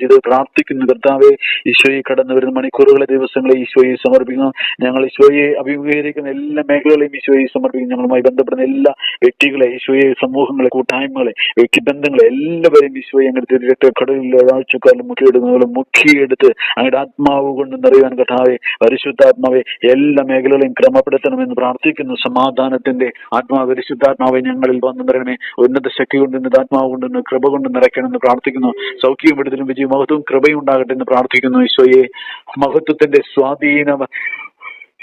ചെയ്ത് പ്രാർത്ഥിക്കുന്നു. കർത്താവെ ഈശോയെ കടന്നു വരുന്ന മണിക്കൂറുകളെ ദിവസങ്ങളെ ഈശോയെ സമർപ്പിക്കുന്നു. ഞങ്ങൾ ഈശോയെ അഭിമുഖീകരിക്കുന്ന എല്ലാ മേഖലകളെയും ഈശോയെ സമർപ്പിക്കുന്നു. ഞങ്ങളുമായി ബന്ധപ്പെടുന്ന എല്ലാ വ്യക്തികളെ ഈശോയെ സമൂഹങ്ങളെ കൂട്ടായ്മകളെ വ്യക്തിബന്ധങ്ങളെ എല്ലാവരെയും ഈശോയെ അങ്ങനെ രക്ത കടലിലെ ആഴ്ചക്കാരിലും മുഖിയെടുക്കുന്നവരും മുക്കിയെടുത്ത് അങ്ങയുടെ ആത്മാവ് കൊണ്ട് നിറയുവാൻ കർത്താവെ പരിശുദ്ധാത്മാവെ എല്ലാ മേഖലകളെയും ക്രമപ്പെടുത്തണമെന്ന് പ്രാർത്ഥിക്കുന്നു. സമാധാനത്തിന്റെ ആത്മാവ് പരിശുദ്ധാത്മാവെ ഞങ്ങളിൽ വന്നു നിറയണമേ. ഉന്നത ശക്തി കൊണ്ട് ആത്മാവ് കൊണ്ട് കൃപ കൊണ്ട് നിറയ്ക്കണമെന്ന് പ്രാർത്ഥിക്കുന്നു. സൗഖ്യം വിടുതലും വിജയ മഹത്വവും കൃപയും ഉണ്ടാകട്ടെ എന്ന് പ്രാർത്ഥിക്കുന്നു. ഈശോയെ മഹത്വത്തിന്റെ സ്വാധീനം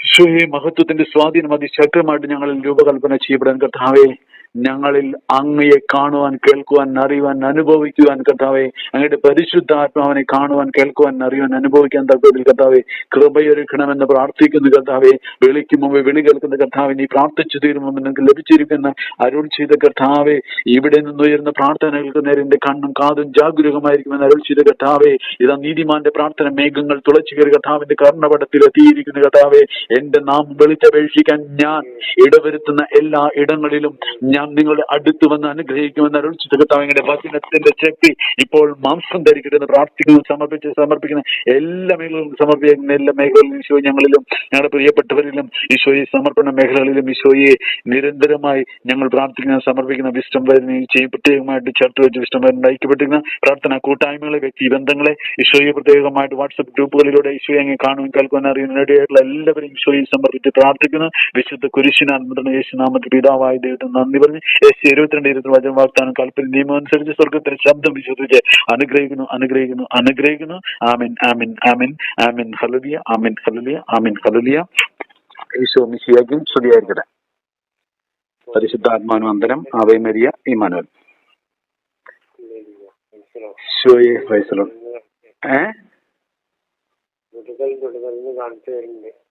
ഈശോയെ മഹത്വത്തിന്റെ സ്വാധീനം അതിശക്തമായിട്ട് ഞങ്ങളിൽ രൂപകൽപ്പന ചെയ്യപ്പെടാൻ കർത്താവെ ഞങ്ങളിൽ അങ്ങയെ കാണുവാൻ കേൾക്കുവാൻ അറിയുവാൻ അനുഭവിക്കുവാൻ കർത്താവെ അങ്ങയുടെ പരിശുദ്ധ ആത്മാവിനെ കാണുവാൻ കേൾക്കുവാൻ അറിയുവാൻ അനുഭവിക്കാൻ തക്കതിൽ കർത്താവെ കൃപയൊരുക്കണമെന്ന് പ്രാർത്ഥിക്കുന്നു കർത്താവെ വിളിക്ക് മുമ്പ് വിളി കേൾക്കുന്ന കർത്താവെ നീ പ്രാർത്ഥിച്ചു തീരുമ്പോൾ നിങ്ങൾക്ക് ലഭിച്ചിരിക്കുന്ന അരുൾ ചെയ്ത കർത്താവെ ഇവിടെ നിന്ന് ഉയർന്ന പ്രാർത്ഥനകൾക്ക് നേരെ കണ്ണും കാതും ജാഗരൂകമായിരിക്കുമെന്ന് അരുൾ ചെയ്ത കർത്താവെ ഇതാ നീതിമാന്റെ പ്രാർത്ഥന മേഘങ്ങൾ തുളച്ചു കയറി കർത്താവിന്റെ കർണപടത്തിൽ എത്തിയിരിക്കുന്ന കർത്താവെ എന്റെ നാം വിളിച്ചപേക്ഷിക്കാൻ ഞാൻ ഇടവരുത്തുന്ന എല്ലാ ഇടങ്ങളിലും ഞാൻ നിങ്ങളുടെ അടുത്ത് വന്ന് അനുഗ്രഹിക്കുമെന്ന് ചെയ്ത വചനത്തിന്റെ ശക്തി ഇപ്പോൾ മാംസം ധരിക്കട്ടെ എന്ന് പ്രാർത്ഥിക്കുന്നു സമർപ്പിച്ച് സമർപ്പിക്കുന്ന. എല്ലാ മേഖലകളും സമർപ്പിക്കുന്ന എല്ലാ മേഖലകളിലും ഈശോ ഞങ്ങളിലും ഞങ്ങളുടെ പ്രിയപ്പെട്ടവരിലും ഈശോയെ സമർപ്പണ മേഖലകളിലും ഈശോയെ നിരന്തരമായി ഞങ്ങൾ പ്രാർത്ഥിക്കുന്ന സമർപ്പിക്കുന്ന. വിഷ്ടം വരുന്ന പ്രത്യേകമായിട്ട് ചേർത്ത് വെച്ച് വിഷ്ടം വരുന്ന ഐക്യപ്പെട്ടിരുന്ന പ്രാർത്ഥന കൂട്ടായ്മകളെ വ്യക്തി ബന്ധങ്ങളെ ഈശോയെ പ്രത്യേകമായിട്ട് വാട്സപ്പ് ഗ്രൂപ്പുകളിലൂടെ ഈശോയെ അങ്ങ് കാണുവാൻ കേൾക്കുവാൻ അറിയുന്ന എല്ലാവരും ഈശോയെ സമർപ്പിച്ച് പ്രാർത്ഥിക്കുന്നു. വിശുദ്ധ കുരിശിനാൽ മുതൽ യേശുനാമത്തിൽ പിതാവായ ദൈവത്തിന് നന്ദി പറഞ്ഞ് യേശു ഇരുപത്തിരണ്ട് ഇരുപത്തി വചന വാഗ്ദാനം കൽപ്പന നിയമം അനുസരിച്ച് സ്വർഗത്തിന്റെ ശബ്ദം വിശ്വസിച്ച് അനുഗ്രഹിക്കുന്നു അനുഗ്രഹിക്കുന്നു അനുഗ്രഹിക്കുന്നു. ആമിൻ ആമിൻ ആമിൻ ആമിൻ. ഹലുലിയ ആമിൻ ഹലുലിയ ആമിൻ ഹലുലിയ ഈശോ മിശിയാക്കും സ്തുതിയായിരിക്കട്ടെ. പരിശുദ്ധാത്മാനുവന്തരം ആവേ മരിയ ഇമാനുവൽ ഈശോയെ ഫൈസലോ ഏ?